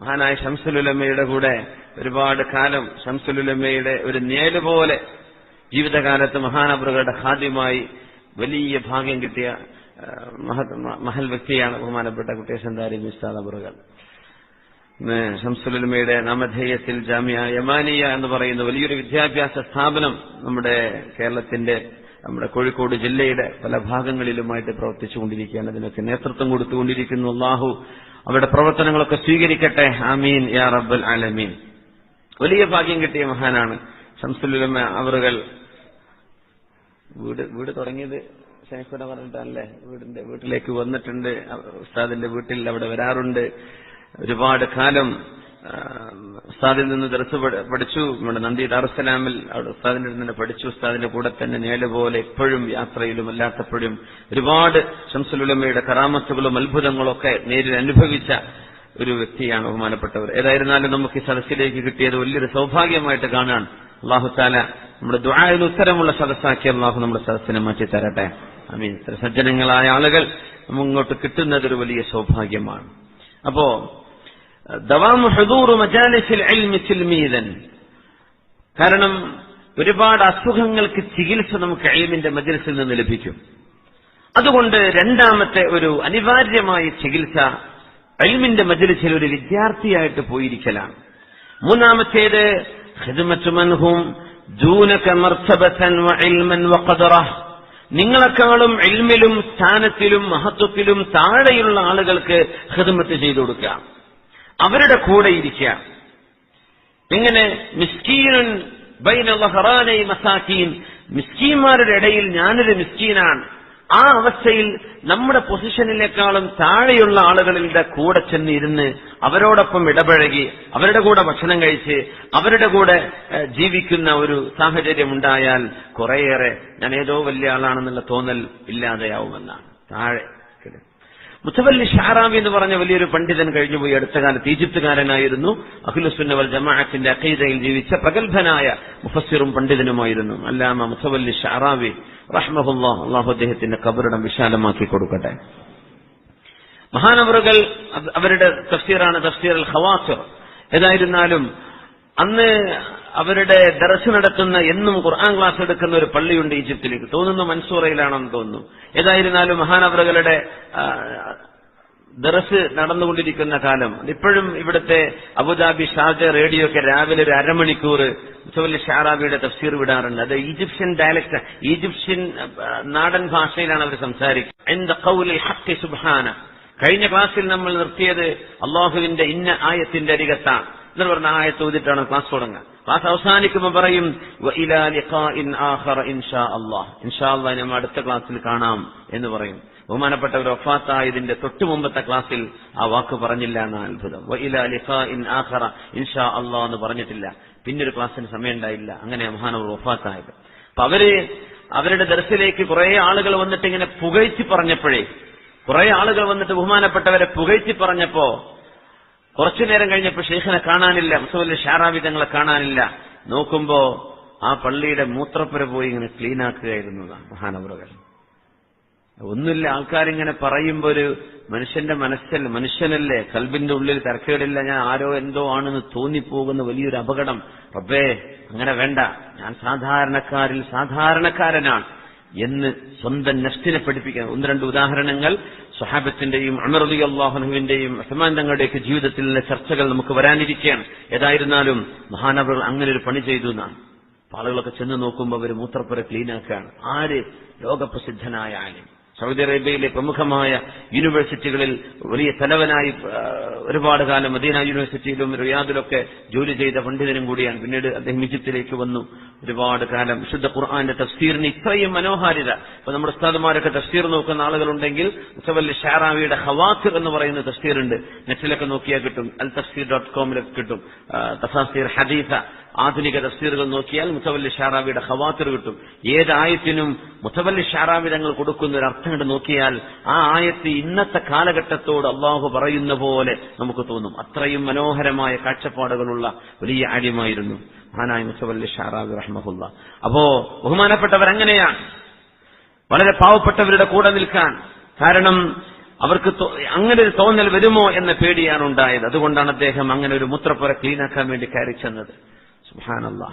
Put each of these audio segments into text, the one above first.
മഹാനായ ഷംസുലുലമ്മയുടെ കൂടെ ഒരുപാട് കാലം ഷംസുലുലമ്മയുടെ ഒരു നേൽ പോലെ ജീവിതകാലത്ത് മഹാനബറുകളുടെ ഖാദ്യമായി വലിയ ഭാഗ്യം കിട്ടിയ മഹൽ വ്യക്തിയാണ് ബഹുമാനപ്പെട്ട കുട്ടിയസന്താരി മിസ്താദ് അബറുകൾ ഇന്ന് ഷംസുലുലമയുടെ നാമധേയത്തിൽ ജാമ്യ യമാനിയ എന്ന് പറയുന്ന വലിയൊരു വിദ്യാഭ്യാസ സ്ഥാപനം നമ്മുടെ കേരളത്തിന്റെ നമ്മുടെ കോഴിക്കോട് ജില്ലയുടെ പല ഭാഗങ്ങളിലുമായിട്ട് പ്രവർത്തിച്ചുകൊണ്ടിരിക്കുകയാണ്. അതിനൊക്കെ നേതൃത്വം കൊടുത്തുകൊണ്ടിരിക്കുന്നു. അള്ളാഹു അവരുടെ പ്രവർത്തനങ്ങളൊക്കെ സ്വീകരിക്കട്ടെ. ആമീൻ യാ റബ്ബൽ ആലമീൻ. വലിയ ഭാഗ്യം കിട്ടിയ മഹാനാണ് ഷംസുലുലമ അവറുകൾ. വീട് വീട് തുടങ്ങിയത് ശനിക്കൂട പറഞ്ഞിട്ടല്ലേ വീടിന്റെ വീട്ടിലേക്ക് വന്നിട്ടുണ്ട്. ഉസ്താദിന്റെ വീട്ടിൽ അവിടെ വരാറുണ്ട്. ഒരുപാട് കാലം ഉസ്താദിൽ നിന്ന് ദർസ് പഠിച്ചു. നമ്മുടെ നന്ദി ദാറുസലാമിൽ അവിടെ ഉസ്താദിന്റെ അടുത്ത് തന്നെ പഠിച്ചു. ഉസ്താദിന്റെ കൂടെ തന്നെ നേൽ പോലെ എപ്പോഴും യാത്രയിലും അല്ലാത്തപ്പോഴും ഒരുപാട് ഷംസുലുലമയുടെ കറാമത്തുകളും അത്ഭുതങ്ങളും ഒക്കെ നേരിൽ അനുഭവിച്ച ഒരു വ്യക്തിയാണ് ബഹുമാനപ്പെട്ടവർ. ഏതായിരുന്നാലും നമുക്ക് ഈ സദസ്സിലേക്ക് കിട്ടിയത് വലിയൊരു സൗഭാഗ്യമായിട്ട് കാണാൻ അള്ളാഹു താല നമ്മുടെ ദുആയിൽ ഉത്തരമുള്ള സദസ്സാക്കി അള്ളാഹു നമ്മുടെ സദസ്സിനെ മാറ്റി തരട്ടെ അമീൻ സജ്ജനങ്ങളായ ആളുകൾ നമ്മങ്ങോട്ട് കിട്ടുന്നത് ഒരു വലിയ സൗഭാഗ്യമാണ്. അപ്പോ ദവാമു ഹുദൂറു മജാലിസിൽ തിൽമീദൻ. കാരണം ഒരുപാട് അസുഖങ്ങൾക്ക് ചികിത്സ നമുക്ക് എൽമിന്റെ മജലിസിൽ നിന്ന് ലഭിക്കും. അതുകൊണ്ട് രണ്ടാമത്തെ ഒരു അനിവാര്യമായ ചികിത്സ എൽമിന്റെ മജലിസിൽ ഒരു വിദ്യാർത്ഥിയായിട്ട് പോയിരിക്കലാണ്. മൂന്നാമത്തേത് ഹിദ്മറ്റുമൻഹും നിങ്ങളെക്കാളും എൽമിലും സ്ഥാനത്തിലും മഹത്വത്തിലും താഴെയുള്ള ആളുകൾക്ക് ഖിദ്മത്ത് ചെയ്തു കൊടുക്കുക അവരുടെ കൂടെ ഇരിക്കുക ഇങ്ങനെ മിസ്കീനുൻ മസാക്കീൻ മിസ്കീന്മാരുടെ ഇടയിൽ ഞാനൊരു മിസ്കീനാണ്. ആ അവസ്ഥയിൽ നമ്മുടെ പൊസിഷനിലേക്കാളും താഴെയുള്ള ആളുകളുടെ കൂടെ ചെന്നിരുന്ന് അവരോടൊപ്പം ഇടപഴകി അവരുടെ കൂടെ ഭക്ഷണം കഴിച്ച് അവരുടെ കൂടെ ജീവിക്കുന്ന ഒരു സാഹചര്യം ഉണ്ടായാൽ കുറേയേറെ ഞാൻ ഏതോ വലിയ ആളാണെന്നുള്ള തോന്നൽ ഇല്ലാതെയാവുമെന്നാണ്. താഴെ മുത്തവല്ലി ഷാറാമി എന്ന് പറഞ്ഞ വലിയൊരു പണ്ഡിതൻ കഴിഞ്ഞുപോയി അടുത്ത കാലത്ത് ഈജിപ്തുകാരനായിരുന്നു. അഖിലുസുന്ന വൽ ജമാഅത്തിന്റെ അഖീദയിൽ ജീവിച്ച പ്രഗത്ഭനായ മുഫസ്സിറും പണ്ഡിതനുമായിരുന്നു. അല്ലാമ മുത്തവല്ലി ഷാറാവി റഹ്മഹുല്ലാ അള്ളാഹു അദ്ദേഹത്തിന്റെ കബറിടം വിശാലമാക്കി കൊടുക്കട്ടെ. മഹാനവറുകൾ അവരുടെ തഫ്സീറാണ് തഫ്സീർ അൽ ഖവാസിർ. ഏതായിരുന്നാലും അന്ന് അവരുടെ ദർശ നടത്തുന്ന എന്നും ഖുർആൻ ക്ലാസ് എടുക്കുന്ന ഒരു പള്ളിയുണ്ട് ഈജിപ്തിലേക്ക്. തോന്നുന്നു മൻസൂറയിലാണെന്ന് തോന്നുന്നു. ഏതായിരുന്നാലും മഹാനവറുകളുടെ ദറസ് നടന്നുകൊണ്ടിരിക്കുന്ന കാലം. ഇപ്പോഴും ഇവിടുത്തെ അബുദാബി ഷാർജ റേഡിയോ ഒക്കെ രാവിലെ ഒരു അരമണിക്കൂർ മുസവല്ലി ഷാറാബിയുടെ തഫ്സീർ വിടാറുണ്ട്. അത് ഈജിപ്ഷ്യൻ ഡയലക്ട് ഈജിപ്ഷ്യൻ നാടൻ ഭാഷയിലാണ് അവർ സംസാരിക്കുന്നത്. കഴിഞ്ഞ ക്ലാസ്സിൽ നമ്മൾ നിർത്തിയത് അള്ളാഹുവിന്റെ ഇന്ന ആയത്തിന്റെ അരികത്താണ്. എന്ന് പറഞ്ഞ ആയത്ത് ഓതിട്ടാണ് ക്ലാസ് തുടങ്ങുക. ക്ലാസ് അവസാനിക്കുമ്പോൾ പറയും "വ ഇലാ ലിഖാഇൻ ആഖറ ഇൻഷാ ഇൻഷാ നമ്മൾ അടുത്ത ക്ലാസ്സിൽ കാണാം എന്ന് പറയും. ബഹുമാനപ്പെട്ട ബഹുമാനപ്പെട്ടവർ ഒഫാത്തായതിന്റെ തൊട്ടു മുമ്പത്തെ ക്ലാസ്സിൽ ആ വാക്ക് പറഞ്ഞില്ല എന്ന അത്ഭുതം. "വ ഇലാ ലിഖാഇൻ ആഖറ ഇൻഷാ അള്ളാഹ് എന്ന് പറഞ്ഞിട്ടില്ല. പിന്നൊരു ക്ലാസ്സിന് സമയം ഉണ്ടായില്ല. അങ്ങനെ മഹാനവർ ഒഫാത്തായത് അപ്പൊ അവർ അവരുടെ ദർശിലേക്ക് കുറെ ആളുകൾ വന്നിട്ട് ഇങ്ങനെ പുകഴ്ത്തി പറഞ്ഞപ്പോഴേ കുറെ ആളുകൾ വന്നിട്ട് ബഹുമാനപ്പെട്ടവരെ പുകഴ്ത്തി പറഞ്ഞപ്പോ കുറച്ചു നേരം കഴിഞ്ഞപ്പോൾ ഷെയ്ഖിനെ കാണാനില്ല മുസ്ലിം ഷാറാബി തങ്ങളെ കാണാനില്ല. നോക്കുമ്പോ ആ പള്ളിയുടെ മൂത്രപ്പുര പോയി ഇങ്ങനെ ക്ലീൻ ആക്കുകയായിരുന്നു മഹാനവറുകൾ. ഒന്നുമില്ല ആൾക്കാരിങ്ങനെ പറയുമ്പോ ഒരു മനുഷ്യന്റെ മനസ്സിൽ മനുഷ്യനല്ലേ കൽബിന്റെ ഉള്ളിൽ തിരക്കേടില്ല ഞാൻ ആരോ എന്തോ ആണെന്ന് തോന്നിപ്പോകുന്ന വലിയൊരു അപകടം. റബ്ബേ അങ്ങനെ വേണ്ട ഞാൻ സാധാരണക്കാരിൽ സാധാരണക്കാരനാണ് എന്ന് സ്വന്തം നഫ്സിനെ പഠിപ്പിക്കുന്നത് ഒന്ന് രണ്ട് ഉദാഹരണങ്ങൾ. സ്വഹാബത്തിന്റെയും അണർലി അള്ളാഹുനുവിന്റെയും അസമാൻ തങ്ങളുടെയൊക്കെ ജീവിതത്തിൽ നിന്ന് ചർച്ചകൾ നമുക്ക് വരാനിരിക്കുകയാണ്. ഏതായിരുന്നാലും മഹാനവർ അങ്ങനെ ഒരു പണി ചെയ്തു എന്നാണ്. ആളുകളൊക്കെ ചെന്ന് നോക്കുമ്പോൾ അവർ മൂത്രപ്പുര ക്ലീനാക്കുകയാണ് ആര്? ലോകപ്രസിദ്ധനായ ആലിം. സൗദി അറേബ്യയിലെ പ്രമുഖമായ യൂണിവേഴ്സിറ്റികളിൽ വലിയ തലവനായി ഒരുപാട് കാലം മദീന യൂണിവേഴ്സിറ്റിയിലും റിയാദിലൊക്കെ ജോലി ചെയ്ത പണ്ഡിതനും കൂടിയാണ്. പിന്നീട് അദ്ദേഹം ഈജിപ്തിലേക്ക് വന്നു. ഒരുപാട് കാലം വിശുദ്ധ ഖുർആാന്റെ തഫ്സീറിന് ഇത്രയും മനോഹാരിത. ഇപ്പൊ നമ്മുടെ ഉസ്താദുമാരൊക്കെ തഫ്സീർ നോക്കുന്ന ആളുകളുണ്ടെങ്കിൽ മുസവല്ലി ഷാറാവിയുടെ ഹവാഖ് എന്ന് പറയുന്ന തഫ്സീർ ഉണ്ട് നെറ്റിലൊക്കെ നോക്കിയാൽ കിട്ടും. അൽ തഫ്സീർ ഡോട്ട് കോമിലൊക്കെ കിട്ടും. തഫാസീർ ഹദീസ ആധുനിക തഫ്സീറുകൾ നോക്കിയാൽ മുസവല്ലി ഷാറാവിയുടെ ഹവാത്തിർ കിട്ടും. ഏതായത്തിനും മുത്തവല്ലി ഷാറാവി തങ്ങൾ കൊടുക്കുന്ന ഒരു അർത്ഥം കണ്ട് നോക്കിയാൽ ആ ആയത്ത് ഇന്നത്തെ കാലഘട്ടത്തോട് അള്ളാഹു പറയുന്ന പോലെ നമുക്ക് തോന്നും. അത്രയും മനോഹരമായ കാഴ്ചപ്പാടുകളുള്ള വലിയ ആര്യമായിരുന്നു മഹാനായ മുസവല്ലി ഷാറാബ് റഹ്മഹുല്ല. അപ്പോ ബഹുമാനപ്പെട്ടവർ അങ്ങനെയാണ്. വളരെ പാവപ്പെട്ടവരുടെ കൂടെ നിൽക്കാൻ. കാരണം അവർക്ക് അങ്ങനെ ഒരു തോന്നൽ വരുമോ എന്ന പേടിയാണ് ഉണ്ടായത്. അതുകൊണ്ടാണ് അദ്ദേഹം അങ്ങനെ ഒരു മുത്രപ്പുര ക്ലീനാക്കാൻ വേണ്ടി കയറി ചെന്നത്. സുഹാനല്ലാ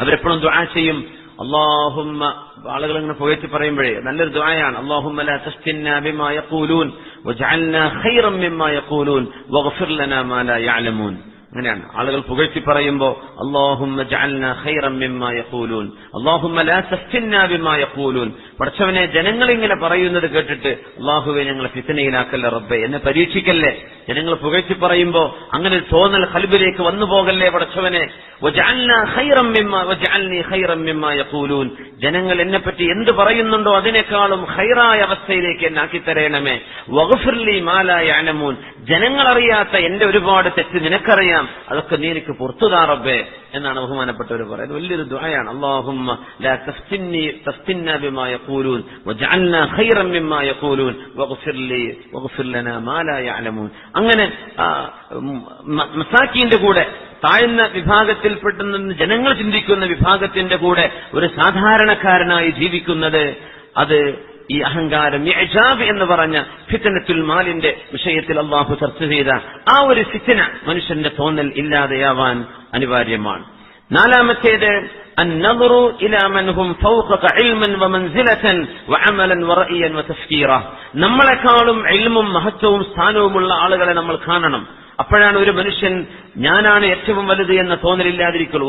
അവരെപ്പോഴും ദുആ ചെയ്യും. അള്ളാഹുമ്മ ആളുകൾ ഇങ്ങനെ പുകഴ്ത്തി പറയുമ്പോഴേ നല്ലൊരു ദുആയാണ്. അള്ളാഹുമ്മ ലാ തഫ്തിന്നാ ബിമാ യഖൂലൂൻ വജഅൽനാ ഖൈറൻ മിമ്മാ യഖൂലൂൻ വഗ്ഫിർ ലനാ മാ ലാ യഅലമൂൻ. അങ്ങനെയാണ്. ആളുകൾ പുകഴ്ത്തി പറയുമ്പോ അള്ളാഹുമ്മ ജഅൽനാ ഖൈറൻ മിമ്മാ യഖൂലൂൻ അള്ളാഹുമ്മ ലാ തഫ്തിന്നാ ബിമാ യഖൂലൂൻ പടച്ചവനെ ജനങ്ങളിങ്ങനെ പറയുന്നത് കേട്ടിട്ട് അള്ളാഹുവെ ഞങ്ങളെ ഫിത്തനയിലാക്കല്ലേ റബ്ബെ എന്നെ പരീക്ഷിക്കല്ലേ? ജനങ്ങൾ പുകഴ്ത്തി പറയുമ്പോ അങ്ങനെ തോന്നൽ ഹൽബിലേക്ക് വന്നു പോകല്ലേ പഠിച്ചവനെ? ജനങ്ങൾ എന്നെ പറ്റി എന്ത് പറയുന്നുണ്ടോ അതിനേക്കാളും ഹൈറായ അവസ്ഥയിലേക്ക് എന്നെ ആക്കിത്തരയണമേ വഗ്ഫിർലി മാ ലാ ജനങ്ങളറിയാത്ത എന്റെ ഒരുപാട് തെറ്റ് നിനക്കറിയാം. അതൊക്കെ നീ എനിക്ക് പുറത്തുതാ റബ്ബേ എന്നാണ് ബഹുമാനപ്പെട്ടവർ പറയുന്നത്. വലിയൊരു ദുആയാണ്. അല്ലാഹുമ്മ ലാ وجعلنا خيرا مما യഖൂലൂൻ വഗ്ഫിർ ലി വഗ്ഫിർ ലനാ മാ ലാ യഅലമൂൻ അങ്ങനെ മസാക്കീന്റെ കൂടെ താഴ്ന്ന വിഭാഗത്തിൽപ്പെടുന്ന ജനങ്ങൾ ചിന്തിക്കുന്ന വിഭാഗത്തിന്റെ കൂടെ ഒരു സാധാരണക്കാരനായി ജീവിക്കുന്നത് അത് ഈ അഹങ്കാരം യജാബ് എന്ന് പറഞ്ഞ ഫിത്തനത്തുൽ മാലിന്റെ വിഷയത്തിൽ അള്ളാഹു ചർച്ച ചെയ്ത ആ ഒരു ഫിത്തന മനുഷ്യന്റെ തോന്നൽ ഇല്ലാതെയാവാൻ അനിവാര്യമാണ്. നാലാമത്തേത് നമ്മളെക്കാളും എൽമും മഹത്വവും സ്ഥാനവുമുള്ള ആളുകളെ നമ്മൾ കാണണം. അപ്പോഴാണ് ഒരു മനുഷ്യൻ ഞാനാണ് ഏറ്റവും വലുത് എന്ന തോന്നലില്ലാതിരിക്കുള്ളൂ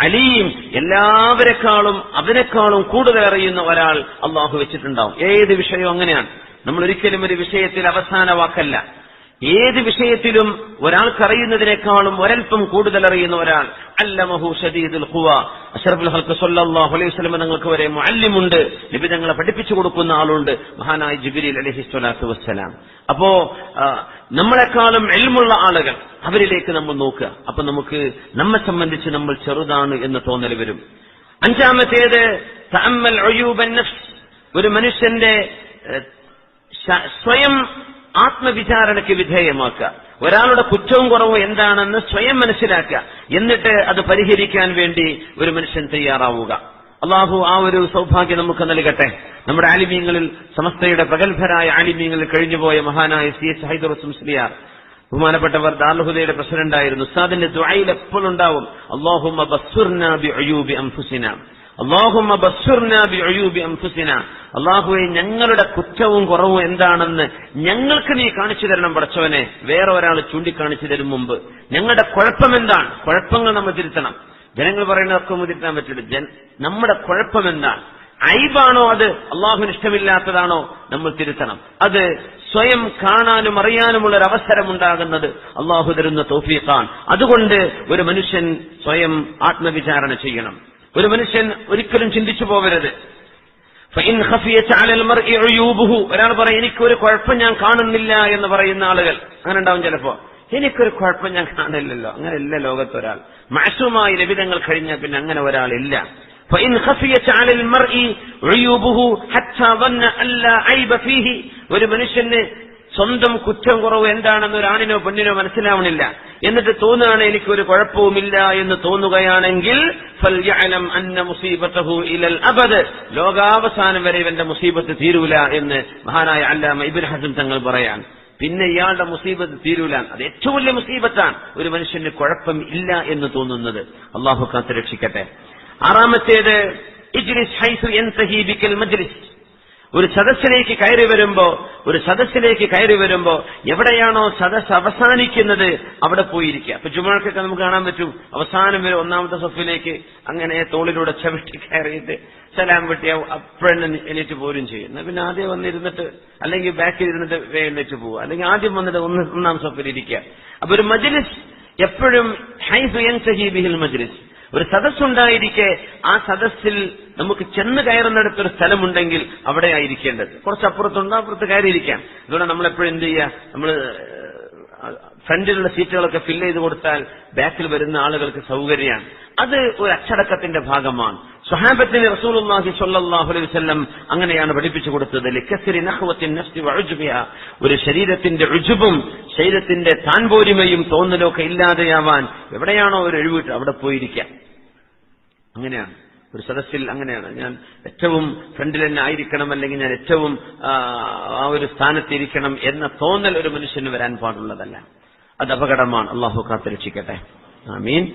അലീം. എല്ലാവരെക്കാളും അവനെക്കാളും കൂടുതൽ അറിയുന്ന ഒരാൾ അള്ളാഹു വെച്ചിട്ടുണ്ടാവും. ഏത് വിഷയവും അങ്ങനെയാണ്. നമ്മൾ ഒരിക്കലും ഒരു വിഷയത്തിൽ അവസാന വാക്കല്ല ഏത് വിഷയത്തിലും ഒരാൾക്കറിയുന്നതിനേക്കാളും ഒരൽപ്പം കൂടുതൽ അറിയുന്ന ഒരാൾ. അല്ലമഹു ഷദീദുൽ ഖുവ. അഷറഫുൽ ഹൽക്ക് സല്ലല്ലാഹു അലൈഹി വസല്ലം നിങ്ങൾക്ക് വരെ മുഅല്ലിമുണ്ട്. നബി തങ്ങളെ പഠിപ്പിച്ചു കൊടുക്കുന്ന ആളുണ്ട്. മഹാനായ ജിബ്രീൽ അലൈഹി സ്വലാത്തു വസ്സലാം. അപ്പോ നമ്മളെക്കാളും എൽമുള്ള ആളുകൾ അവരിലേക്ക് നമ്മൾ നോക്കുക. അപ്പൊ നമുക്ക് നമ്മെ സംബന്ധിച്ച് നമ്മൾ ചെറുതാണ് എന്ന് തോന്നൽ വരും. അഞ്ചാമത്തേത് തഅമ്മൽ ഒരു മനുഷ്യന്റെ സ്വയം ആത്മവിചാരണയ്ക്ക് വിധേയമാക്കുക. ഒരാളുടെ കുറ്റവും കുറവും എന്താണെന്ന് സ്വയം മനസ്സിലാക്കുക. എന്നിട്ട് അത് പരിഹരിക്കാൻ വേണ്ടി ഒരു മനുഷ്യൻ തയ്യാറാവുക. അള്ളാഹു ആ ഒരു സൗഭാഗ്യം നമുക്ക് നൽകട്ടെ. നമ്മുടെ ആലിമീങ്ങളിൽ സമസ്തയുടെ പ്രഗത്ഭരായ ആലിമീങ്ങളിൽ കഴിഞ്ഞുപോയ മഹാനായ സി എസ് ഹൈദർ സുംസ്ലിയാർ ബഹുമാനപ്പെട്ടവർ ദാർഹുദയുടെ പ്രസിഡന്റായിരുന്നു. ഉസ്താദിന്റെ ദ്വായിൽ എപ്പോഴും അംഫുസിന അള്ളാഹുമ്മ ബസ്സുർനാ ബി അയൂബി അംഫുസിന അള്ളാഹുവെ ഞങ്ങളുടെ കുറ്റവും കുറവും എന്താണെന്ന് ഞങ്ങൾക്ക് നീ കാണിച്ചു തരണം പടച്ചവനെ. വേറെ ഒരാൾ ചൂണ്ടിക്കാണിച്ചു തരും മുമ്പ്. ഞങ്ങളുടെ കുഴപ്പം എന്താണ്? കുഴപ്പങ്ങൾ നമ്മൾ തിരുത്തണം. ജനങ്ങൾ പറയുന്നതൊക്കെ നമുക്ക് തിരുത്താൻ പറ്റില്ല. നമ്മുടെ കുഴപ്പം എന്താണ്? ഐബാണോ അത്? അള്ളാഹുവിന് ഇഷ്ടമില്ലാത്തതാണോ? നമ്മൾ തിരുത്തണം. അത് സ്വയം കാണാനും അറിയാനുമുള്ള ഒരു അവസരം ഉണ്ടാകുന്നത് അള്ളാഹു തരുന്ന തോഫീഖാൻ അതുകൊണ്ട് ഒരു മനുഷ്യൻ സ്വയം ആത്മവിചാരണ ചെയ്യണം. ഒരു മനുഷ്യൻ ഒരിക്കലും ചിന്തിച്ചു പോകരുത്. ഒരാൾ പറയും എനിക്കൊരു കുഴപ്പം ഞാൻ കാണുന്നില്ല എന്ന് പറയുന്ന ആളുകൾ. അങ്ങനെ ഉണ്ടാവും ചിലപ്പോ. എനിക്കൊരു കുഴപ്പം ഞാൻ കാണില്ലല്ലോ അങ്ങനെയല്ല ലോകത്തൊരാൾ മാസുമായി ലഭിതങ്ങൾ കഴിഞ്ഞാൽ പിന്നെ അങ്ങനെ ഒരാളില്ല. ഒരു മനുഷ്യന് സ്വന്തം കുറ്റം കുറവ് എന്താണെന്ന് ഒരു ആണിനോ പെണ്ണിനോ മനസ്സിലാവണില്ല. എന്നിട്ട് തോന്നുകയാണ് എനിക്കൊരു കുഴപ്പവുമില്ല എന്ന് തോന്നുകയാണെങ്കിൽ ലോകാവസാനം വരെ ഇവന്റെ മുസീബത്ത് തീരൂല എന്ന് മഹാനായ അല്ലാമ ഇബിൻ ഹസൻ തങ്ങൾ പറയാൻ. പിന്നെ ഇയാളുടെ മുസീബത്ത് തീരൂല. അത് ഏറ്റവും വലിയ മുസീബത്താണ്. ഒരു മനുഷ്യന് കുഴപ്പം ഇല്ല എന്ന് തോന്നുന്നത്. അള്ളാഹു കാത്ത് രക്ഷിക്കട്ടെ ആറാമത്തേത് ഇജ്ലിസ് ഹൈസു എൻ സഹീബിക്കൽ മജ്ലിസ്. ഒരു സദസ്സിലേക്ക് കയറി വരുമ്പോ ഒരു സദസ്സിലേക്ക് കയറി വരുമ്പോ എവിടെയാണോ സദസ് അവസാനിക്കുന്നത് അവിടെ പോയിരിക്കുക. അപ്പൊ ജുമാക്കൊക്കെ നമുക്ക് കാണാൻ പറ്റും. അവസാനം വരെ ഒന്നാമത്തെ സഫിലേക്ക് അങ്ങനെ തോളിലൂടെ ചവിട്ടി കയറിയിട്ട് സലാം വെട്ടിയ അപ്പോഴെന്നെ എണീറ്റ് പോരും ചെയ്യും. പിന്നെ ആദ്യം വന്നിരുന്നിട്ട് അല്ലെങ്കിൽ ബാക്കിൽ ഇരുന്നിട്ട് എഴുന്നേറ്റ് പോവുക. അല്ലെങ്കിൽ ആദ്യം വന്നിട്ട് ഒന്ന് ഒന്നാം സഫിൽ ഇരിക്കുക. അപ്പൊ ഒരു മജ്ലിസ് എപ്പോഴും ഹൈ സുയൻ സഹീബിഹിൽ മജ്ലിസ്. ഒരു സദസ്സുണ്ടായിരിക്കെ ആ സദസ്സിൽ നമുക്ക് ചെന്ന് കയറുന്നിടത്തൊരു സ്ഥലമുണ്ടെങ്കിൽ അവിടെ ആയിരിക്കേണ്ടത് കുറച്ച് അപ്പുറത്ത് കയറിയിരിക്കാം. അതുകൊണ്ട് നമ്മളെപ്പോഴും എന്ത് ചെയ്യുക നമ്മൾ ഫ്രണ്ടിലുള്ള സീറ്റുകളൊക്കെ ഫില്ല് ചെയ്ത് കൊടുത്താൽ ബാക്കിൽ വരുന്ന ആളുകൾക്ക് സൗകര്യമാണ് അത് ഒരു അച്ചടക്കത്തിന്റെ ഭാഗമാണ്. സ്വഹാബത്തിന് റസൂലുള്ളാഹി സ്വല്ലല്ലാഹു അലൈഹി അങ്ങനെയാണ് പഠിപ്പിച്ചു കൊടുത്തത്. ലിക്കസരി നഫ്സി ഒരു ശരീരത്തിന്റെ രുജുബും ശരീരത്തിന്റെ താൻപോരിമയും തോന്നലൊക്കെ ഇല്ലാതെയാവാൻ എവിടെയാണോ ഒരു ഒഴിവിട്ട് അവിടെ പോയിരിക്കാം അങ്ങനെയാണ്. ഒരു സദസ്സിൽ അങ്ങനെയാണ്. ഞാൻ ഏറ്റവും ഫ്രണ്ടിൽ തന്നെ ആയിരിക്കണം അല്ലെങ്കിൽ ഞാൻ ഏറ്റവും ആ, ആ ഒരു സ്ഥാനത്തിരിക്കണം എന്ന തോന്നൽ ഒരു മനുഷ്യന് വരാൻ പാടുള്ളതല്ല. അത് അപകടമാണ്. അള്ളാഹു കാത്തിരക്ഷിക്കട്ടെ ആമീൻ.